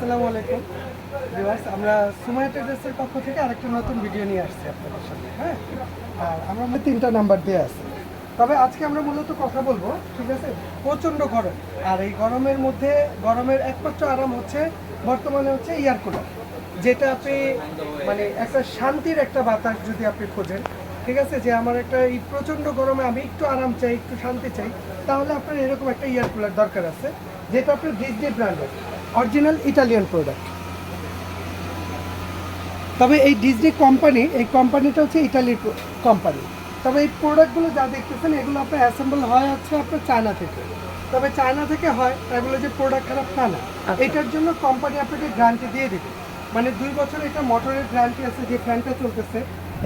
আসসালামু আলাইকুম। ভিউয়ার্স, আমরা সুমাইয়া ট্রেডার্সের পক্ষ থেকে আরেকটা নতুন ভিডিও নিয়ে আসছি আপনাদের সামনে হ্যাঁ? আর আমরা তিনটা নাম্বার দিয়ে আসছি। তবে আজকে আমরা মূলত কথা বলব, ঠিক আছে? প্রচণ্ড গরম। আর এই গরমের মধ্যে, গরমের একমাত্র আরাম হচ্ছে, বর্তমানে হচ্ছে এয়ার কুলার যেটা আপনি মানে একটা শান্তির একটা বাতাস যদি আপনি খোঁজেন, ঠিক আছে? যে আমার একটা এই প্রচণ্ড গরমে আমি একটু আরাম চাই, একটু শান্তি চাই, তাহলে আপনার এরকম একটা এয়ার কুলার দরকার আছে, যেটা আপনার ডিজনি ব্র্যান্ডের অরিজিনাল ইটালিয়ান প্রোডাক্ট তবে এই ডিজনি কোম্পানি এই কোম্পানিটা হচ্ছে ইটালির কোম্পানি তবে এই প্রোডাক্টগুলো যা দেখতেছেন এগুলো আপনার অ্যাসেম্বল হয় হচ্ছে আপনার চায়না থেকে। তবে চায়না থেকে হয় এগুলো যে প্রোডাক্ট খারাপ তা না। আচ্ছা। এটার জন্য কোম্পানি আপনাকে গ্যারান্টি দিয়ে দেবে। মানে দুই বছর এটা মোটরের গ্যারান্টি আছে যে ফ্যানটা চলতেছে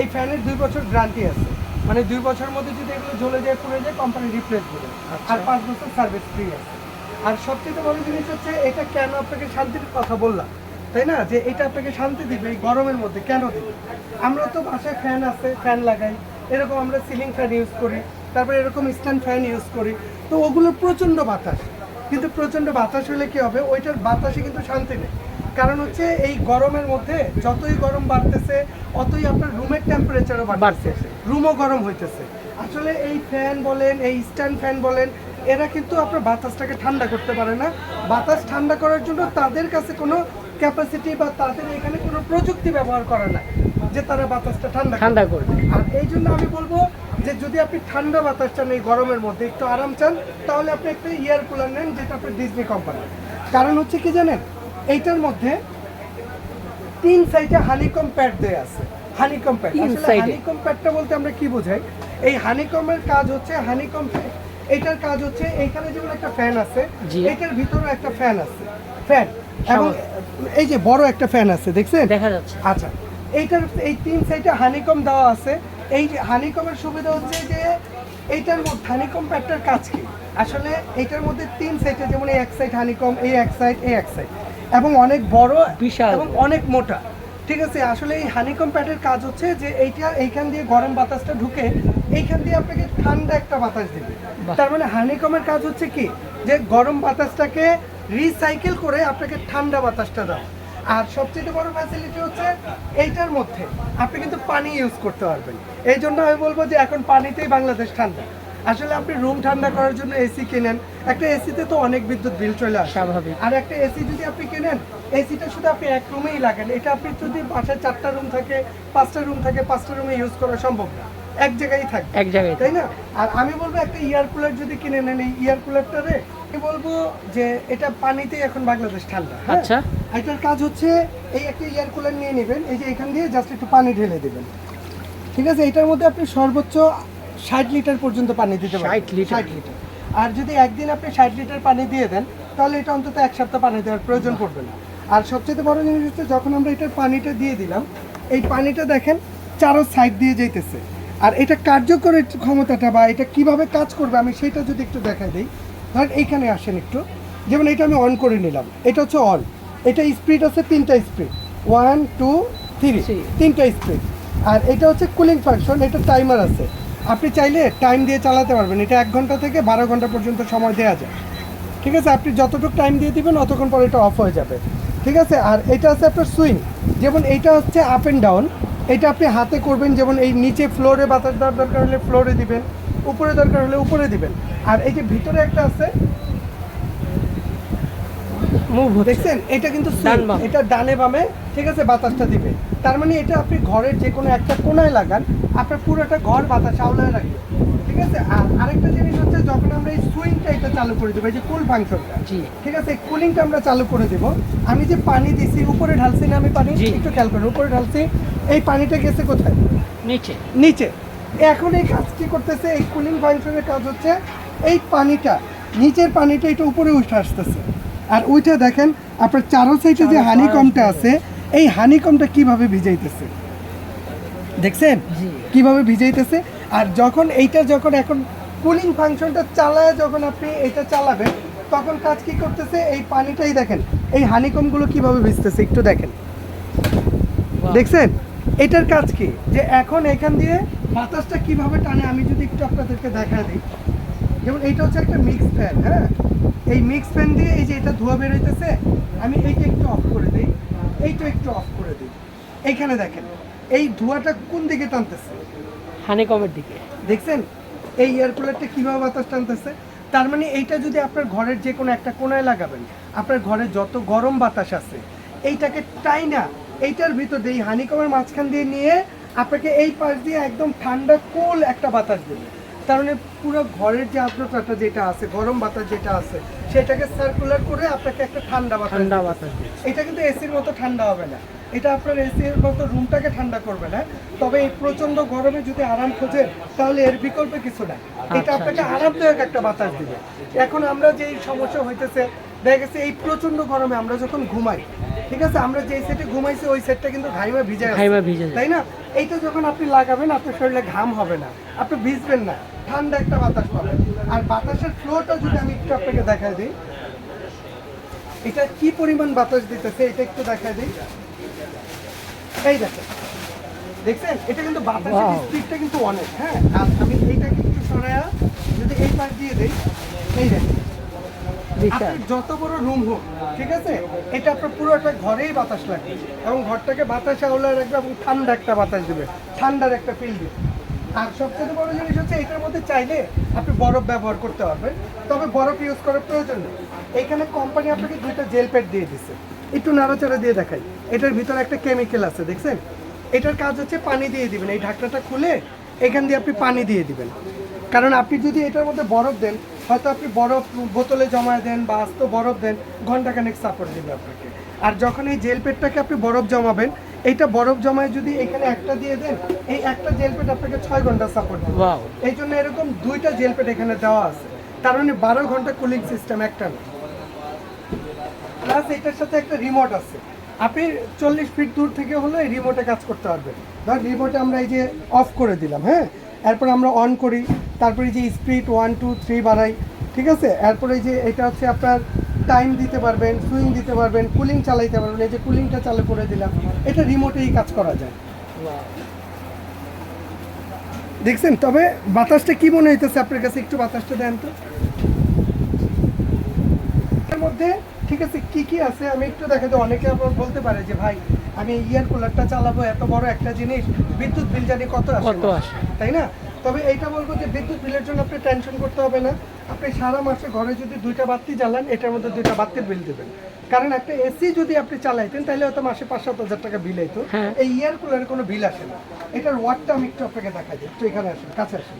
এই ফ্যানের দুই বছর গ্যারান্টি আছে। মানে দুই বছরের মধ্যে যদি এগুলো জ্বলে যায় পড়ে যায় কোম্পানি রিপ্লেস করে আর পাঁচ বছর সার্ভিস ফ্রি আছে। আর সবচেয়ে বড় জিনিস হচ্ছে এটা কেন আপনাকে শান্তির কথা বললাম? তাই না? যে এটা আপনাকে শান্তি দিবে এই গরমের মধ্যে কেন দিবে? আমরা তো বাসায় ফ্যান আছে ফ্যান লাগাই। এরকম আমরা সিলিং ফ্যান ইউজ করি তারপরে এরকম স্ট্যান্ড ফ্যান ইউজ করি। তো ওগুলো প্রচণ্ড বাতাস। কিন্তু প্রচণ্ড বাতাস হলে কি হবে? ওইটার বাতাসে কিন্তু শান্তি নেই। কারণ হচ্ছে এই গরমের মধ্যে যতই গরম বাড়তেছে অতই আপনার রুমের টেম্পারেচারও বাড়তেছে। রুমও গরম হইতেছে। আসলে এই ফ্যান বলেন এই স্ট্যান্ড ফ্যান বলেন এরা কিন্তু আপনার বাতাসটাকে ঠান্ডা করতে পারে না। বাতাস ঠান্ডা করার জন্য তাদের কাছে কোনো ক্যাপাসিটি বা তাদের এখানে কোনো প্রযুক্তি ব্যবহার করে না যে তারা বাতাসটা ঠান্ডা ঠান্ডা করবে। আর এই জন্য আমি বলব যে যদি আপনি ঠান্ডা বাতাস চান এই গরমের মধ্যে একটু আরাম চান তাহলে আপনি একটা ইয়ার কুলার নেন যেটা আপনার ডিজনি কোম্পানি কারণ হচ্ছে কি জানেন? এইটার মধ্যে তিন সাইডে হানিকম প্যাড দেয়া আছে। Honeycomb pad? হানিকম প্যাডটা বলতে আমরা কি বোঝাই? এই হানিকমের কাজ হচ্ছে হানিকম এটার কাজ হচ্ছে এইখানে যেমন একটা ফ্যান আছে। এটার ভিতরে একটা ফ্যান আছে। ফ্যান এবং এই যে বড় একটা ফ্যান আছে দেখছেন? দেখা যাচ্ছে। আচ্ছা এইটার এই তিন সাইডে হানিকম দেওয়া আছে। এই যে হানিকমের সুবিধা হচ্ছে যে এইটার মধ্যে হানিকম প্যাডটার কাজ কি? আসলে এইটার মধ্যে তিন সাইডে যেমন এই এক সাইড হানিকম এই এক সাইড এই এক সাইড এবং অনেক বড় বিশাল। এবং অনেক মোটা। ঠিক আছে আসলে এই হানিকম প্যাডের কাজ হচ্ছে যে এইটা এইখান দিয়ে গরম বাতাসটা ঢুকে এইখান দিয়ে আপনাকে ঠান্ডা একটা বাতাস দেবে। তার মানে হানিকমের কাজ হচ্ছে কি? যে গরম বাতাসটাকে রিসাইকেল করে আপনাকে ঠান্ডা বাতাসটা দাও। আর সবচেয়ে বড় ফ্যাসিলিটি হচ্ছে এইটার মধ্যে আপনি কিন্তু পানি ইউজ করতে পারবেন। এই জন্য আমি বলব যে এখন পানিতেই বাংলাদেশ ঠান্ডা। আসলে আপনি রুম ঠান্ডা করার জন্য এসি কেনেন? একটা এসিতে তো অনেক বিদ্যুৎ বিল চলে আসে। স্বাভাবিক। আর একটা এসি যদি আপনি কেনেন এসিটা শুধু আপনি এক রুমেই লাগেন। এটা আপনি যদি বাসায় চারটা রুম থাকে পাঁচটা রুম থাকে পাঁচটা রুমে ইউজ করা সম্ভব না। এক জায়গায় থাকে। এক জায়গায় তাই না? আর আমি বলব একটা ইয়ার কুলার যদি কিনে নেন এই ইয়ার কুলারটারে আমি বলব যে এটা পানিতেই এখন বাংলাদেশ ঠান্ডা হ্যাঁ? আচ্ছা। এটার কাজ হচ্ছে এই একটা ইয়ার কুলার নিয়ে নেবেন এই যে এখান দিয়ে জাস্ট একটু পানি ঢেলে দেবেন। ঠিক আছে? এটার মধ্যে আপনি সর্বোচ্চ ষাট লিটার পর্যন্ত পানি দিতে পারেন 60 লিটার? ষাট লিটার। আর যদি একদিন আপনি ষাট লিটার পানি দিয়ে দেন তাহলে এটা অন্তত এক সপ্তাহ পানি দেওয়ার প্রয়োজন পড়বে না। আর সবচেয়ে বড় জিনিস হচ্ছে যখন আমরা এটার পানিটা দিয়ে দিলাম এই পানিটা দেখেন চারো সাইড দিয়ে যাইতেছে। আর এটা কার্যকরের ক্ষমতাটা বা এটা কীভাবে কাজ করবে আমি সেটা যদি একটু দেখাই দিই। ধরেন এইখানে আসেন একটু। যেমন এটা আমি অন করে নিলাম। এটা হচ্ছে অন এটা স্পিড আছে তিনটা স্পিড ওয়ান টু থ্রি. তিনটা স্পিড আর এটা হচ্ছে কুলিং ফাংশন এটা টাইমার আছে। আপনি চাইলে টাইম দিয়ে চালাতে পারবেন। এটা এক ঘণ্টা থেকে বারো ঘণ্টা পর্যন্ত সময় দেওয়া যায়। ঠিক আছে? আপনি যতটুকু টাইম দিয়ে দিবেন অতক্ষণ পর এটা অফ হয়ে যাবে। ঠিক আছে? আর এটা আছে আপনার সুইং যেমন এইটা হচ্ছে আপ অ্যান্ড ডাউন এটা আপনি হাতে করবেন যেমন এই নিচে ফ্লোরে বাতাস দেওয়ার দরকার হলে ফ্লোরে দিবেন উপরে দরকার হলে উপরে দিবেন। আর এই যে ভিতরে একটা আছে মুভ দেখছেন? এটা কিন্তু এটা ডানে বামে ঠিক আছে বাতাসটা দিবে। তার মানে এটা আপনি ঘরের যে কোনো একটা কোনায় লাগান আপনার পুরোটা ঘর বাতাস আওলায় রাখবে। আছে? আর আরেকটা জিনিস হচ্ছে যখন আমরা এই সুইংটা এটা চালু করে দেবো এই যে কুল ফাংশনটা ঠিক আছে? কুলিংটা আমরা চালু করে দেবো। আমি যে পানি দিছি উপরে ঢালছি না আমি পানি? একটু খেয়াল করেন উপরে ঢালছি এই পানিটা গেছে কোথায়? নিচে। নিচে। এখন এই কাজ কি করতেছে? এই কুলিং ফাংশনের কাজ হচ্ছে এই পানিটা নিচের পানিটা এটা উপরে উঠে আসতেছে। আর ওইটা দেখেন আপনার চারো সাইডে যে হানিকমটা আছে এই হানিকমটা কীভাবে ভিজাইতেছে? দেখছেন? জি। কীভাবে ভিজাইতেছে? আর যখন এইটা যখন এখন কুলিং ফাংশনটা চালায় যখন আপনি এটা চালাবেন তখন কাজ কি করতেছে? এই পানিটাই দেখেন এই হানিকমগুলো কীভাবে ভিজতেছে একটু দেখেন। দেখছেন? এটার কাজ কি? যে এখন এখান দিয়ে বাতাসটা কীভাবে টানে আমি যদি একটু আপনাদেরকে দেখা দিই। যেমন এইটা হচ্ছে একটা মিক্স ফ্যান হ্যাঁ? এই মিক্স ফ্যান দিয়ে এই যে এটা ধোয়া বেরোইতেছে আমি এইটা একটু অফ করে দিই। এইটা একটু অফ করে দিই। এইখানে দেখেন এই ধোঁয়াটা কোন দিকে টানতেছে? হানিকমের দিকে। দেখছেন? এই এয়ার কুলারটা কীভাবে বাতাস টানতেছে? তার মানে এইটা যদি আপনার ঘরের যে কোনো একটা কোনায় লাগাবেন আপনার ঘরে যত গরম বাতাস আছে এইটাকে টাই না এইটার ভিতর দিয়ে এই হানিকমের মাঝখান দিয়ে নিয়ে আপনাকে এই পাশ দিয়ে একদম ঠান্ডা কুল একটা বাতাস দেবে। তার মানে পুরো ঘরের যে আর্দ্রতাটা যেটা আছে গরম বাতাস যেটা আছে সেটাকে সার্কুলার করে আপনাকে একটা ঠান্ডা বাতাস ঠান্ডা বাতাস। এটা কিন্তু এসির মতো ঠান্ডা হবে না। এটা আপনার এসির মতো রুমটাকে ঠান্ডা করবে না। তবে এই প্রচণ্ড গরমে যদি আরাম খোঁজেন তাহলে এর বিকল্প কিছু না এটা আচ্ছা, আপনাকে আরামদায়ক একটা বাতাস দিবে। এখন আমরা যে সমস্যা হইতেছে দেখা গেছে এই প্রচণ্ড গরমে আমরা যখন ঘুমাই ঠিক আছে আমরা যে সেটে ঘুমাইছি ওই সেটটা কিন্তু ঘাইমা ভিজে। ঘাইমা ভিজে তাই না? এইটা যখন আপনি লাগাবেন আপনার শরীরে ঘাম হবে না। আপনি ভিজবেন না। ঠান্ডা একটা বাতাস পাবেন। আর বাতাসের ফ্লোটা যদি আমি একটু আপনাকে দেখাই দিই এটা কি পরিমাণ বাতাস দিতেছে এটা একটু দেখাই দিই। এই দেখেন। দেখছেন? এটা কিন্তু বাতাসের স্পিডটা কিন্তু অনেক হ্যাঁ? আর আমি এইটাকে একটু সরায়া যদি এই পাশ দিয়ে দিই এই দেখেন। যত বড় রুম হোক ঠিক আছে? এটা আপনার পুরো একটা ঘরেই বাতাস লাগবে এবং ঘরটাকে বাতাসে আওলা রাখবে এবং ঠান্ডা একটা বাতাস দেবে ঠান্ডার একটা ফিল দেবে। আর সবচেয়ে বড় জিনিস হচ্ছে এটার মধ্যে চাইলে আপনি বরফ ব্যবহার করতে পারবেন তবে বরফ ইউজ করার প্রয়োজন নেই। এইখানে কোম্পানি আপনাকে দুইটা জেল প্যাড দিয়ে দিচ্ছে একটু নাড়াচাড়া দিয়ে দেখাই। এটার ভিতরে একটা কেমিক্যাল আছে দেখছেন? এটার কাজ হচ্ছে পানি দিয়ে দিবেন এই ঢাকনাটা খুলে এখান দিয়ে আপনি পানি দিয়ে দিবেন। কারণ আপনি যদি এটার মধ্যে বরফ দেন হয়তো আপনি বরফ বোতলে জমায় দেন বা আস্ত বরফ দেন ঘন্টাখানেক সাপোর্ট দিবে আপনাকে। আর যখন এই জেল পেটটাকে আপনি বরফ জমাবেন এইটা বরফ জমায় যদি এখানে একটা দিয়ে দেন এই একটা জেল পেট আপনাকে ছয় ঘণ্টা সাপোর্ট দেবে। এই জন্য এরকম দুইটা জেল পেট এখানে দেওয়া আছে। তার মানে বারো ঘণ্টা কুলিং সিস্টেম একটা না। প্লাস এটার সাথে একটা রিমোট আছে। আপনি চল্লিশ ফিট দূর থেকে হলে এই রিমোটে কাজ করতে পারবেন। ধর রিমোটে আমরা এই যে অফ করে দিলাম হ্যাঁ? এরপর আমরা অন করি, তারপরে যে স্পিড ওয়ান টু থ্রি বাড়াই, ঠিক আছে? এরপরে যে এটা হচ্ছে আপনার টাইম দিতে পারবেন সুইং দিতে পারবেন কুলিং চালাইতে পারবেন, এই যে কুলিংটা চালু করে দিলাম, এটা রিমোটেই কাজ করা যায়। দেখছেন? তবে বাতাসটা কি মনে হইতেছে আপনার কাছে? একটু বাতাসটা দেন তো। এর মধ্যে ঠিক আছে কি কি আছে আমি একটু দেখাতে অনেকে আবার বলতে পারে যে ভাই আমি ইয়ার কুলারটা চালাবো এত বড় একটা জিনিস বিদ্যুৎ বিল জানি কত আসে? কত আসে? তাই না? তবে এইটা বলব যে বিদ্যুৎ বিলের জন্য আপনি টেনশন করতে হবে না। আপনি সারা মাসে ঘরে যদি দুইটা বাতি জ্বালান এটার মধ্যে দুইটা বাতির বিল দেবেন। কারণ একটা এসি যদি আপনি চালাইতেন তাহলে হয়তো মাসে পাঁচ সাত হাজার টাকা বিল হইতো হ্যাঁ। এই ইয়ার কুলারের কোনো বিল আসে না। এটার ওয়াটটা আমি একটু আপনাকে দেখা দিই। একটু এখানে আসেন কাছে আসেন।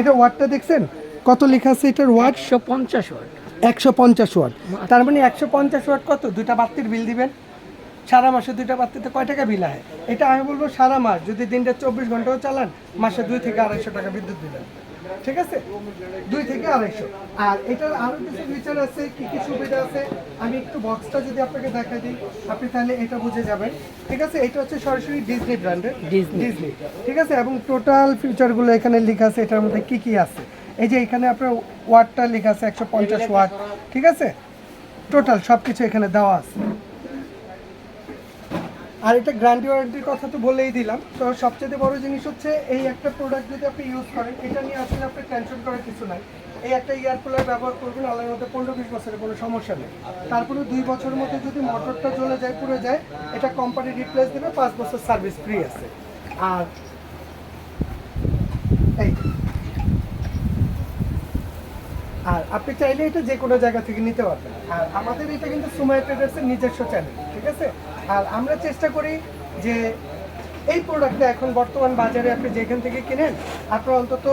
এটা ওয়াটটা দেখছেন? কত লেখা আছে এটার ওয়াট একশো পঞ্চাশ ওয়াট একশো পঞ্চাশ ওয়াট। তার মানে একশো পঞ্চাশ ওয়াট কত? দুইটা বাতির বিল দিবেন। সারা মাসে দুইটা বাতিতে কয় টাকা বিল হয়? এটা আমি বলব সারা মাস। যদি দিনটা চব্বিশ ঘন্টাও চালান মাসে দুই থেকে আড়াইশো টাকা বিদ্যুৎ দিলেন ঠিক আছে? দুই থেকে আড়াইশো। আর এটার আরও কিছু ফিচার আছে কি কি সুবিধা আছে? আমি একটু বক্সটা যদি আপনাকে দেখা দিই আপনি তাহলে এটা বুঝে যাবেন। ঠিক আছে? এটা হচ্ছে সরাসরি ডিজনি ব্র্যান্ডের। ডিজনি ঠিক আছে? এবং টোটাল ফিচারগুলো এখানে লেখা আছে এটার মধ্যে কি কি আছে? এই যে এখানে আপনার ওয়াটটা লেখা আছে একশো পঞ্চাশ ওয়াট ঠিক আছে? টোটাল সব কিছু এখানে দেওয়া আছে। আর এটা গ্যারান্টি ওয়ারেন্টির কথা তো বলেই দিলাম। তো সবচেয়ে বড় জিনিস হচ্ছে এই একটা প্রোডাক্ট যদি আপনি ইউজ করেন এটা নিয়ে আসলে আপনি টেনশন করার কিছু নাই। এই একটা ইয়ার কুলার ব্যবহার করবেন আল্লাহর মধ্যে পনেরো বিশ বছরের কোনো সমস্যা নেই। তারপরে দুই বছরের মধ্যে যদি মোটরটা চলে যায় পুরো যায় এটা কোম্পানি রিপ্লেস দেবে পাঁচ বছর সার্ভিস ফ্রি আছে। আর এই আর আপনি চাইলে এটা যে কোনো জায়গা থেকে নিতে পারবেন। আর আমাদের এটা কিন্তু সুমাই ট্রেডার্সের নিজস্ব চ্যানেল ঠিক আছে? আর আমরা চেষ্টা করি যে এই প্রোডাক্টটা এখন বর্তমান বাজারে আপনি যেখান থেকে কিনেন আপনার অন্তত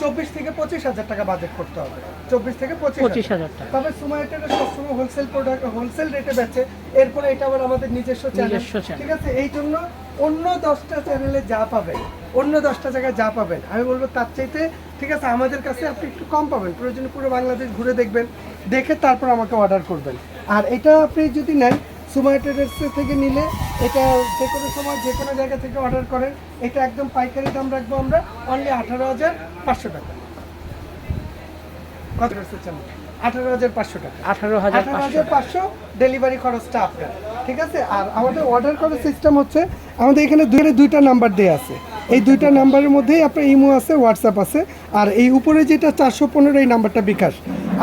চব্বিশ থেকে পঁচিশ হাজার টাকা বাজেট করতে হবে। চব্বিশ থেকে পঁচিশ পঁচিশ হাজার টাকা। তবে সুমাই ট্রেডার্স সবসময় হোলসেল প্রোডাক্ট হোলসেল রেটে বেচে এরপরে এটা আবার আমাদের নিজস্ব চ্যানেল ঠিক আছে? এই জন্য অন্য দশটা চ্যানেলে যা পাবেন অন্য দশটা জায়গায় যা পাবেন। আমি বলব তার চাইতে ঠিক আছে আমাদের কাছে আপনি একটু কম পাবেন। প্রয়োজনে পুরো বাংলাদেশ ঘুরে দেখবেন দেখে তারপর আমাকে অর্ডার করবেন। আর এটা আপনি যদি নেন সুমাই ট্রেডার্স থেকে নিলে এটা যে কোনো সময় যে কোনো জায়গা থেকে অর্ডার করেন এটা একদম পাইকারি দাম রাখব আমরা অনলি আঠারো হাজার পাঁচশো টাকা। কত আঠারো হাজার পাঁচশো টাকা। আঠারো হাজার আঠারো হাজার পাঁচশো ডেলিভারি খরচটা আপনার। ঠিক আছে? আর আমাদের অর্ডার করার সিস্টেম হচ্ছে, আমাদের এখানে দুই দুইটা নাম্বার দেওয়া আছে। এই দুইটা নাম্বারের মধ্যেই আপনার ইমো আছে হোয়াটসঅ্যাপ আছে। আর এই উপরে যেটা চারশো পনেরো, এই নাম্বারটা বিকাশ।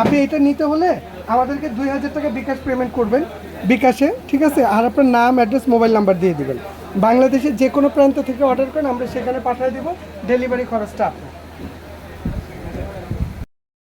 আপনি এটা নিতে হলে আমাদেরকে দুই হাজার টাকা বিকাশ পেমেন্ট করবেন বিকাশে, ঠিক আছে? আর আপনার নাম অ্যাড্রেস মোবাইল নাম্বার দিয়ে দেবেন। বাংলাদেশের যে কোনো প্রান্ত থেকে অর্ডার করেন, আমরা সেখানে পাঠিয়ে দেবো। ডেলিভারি খরচটা আপনার।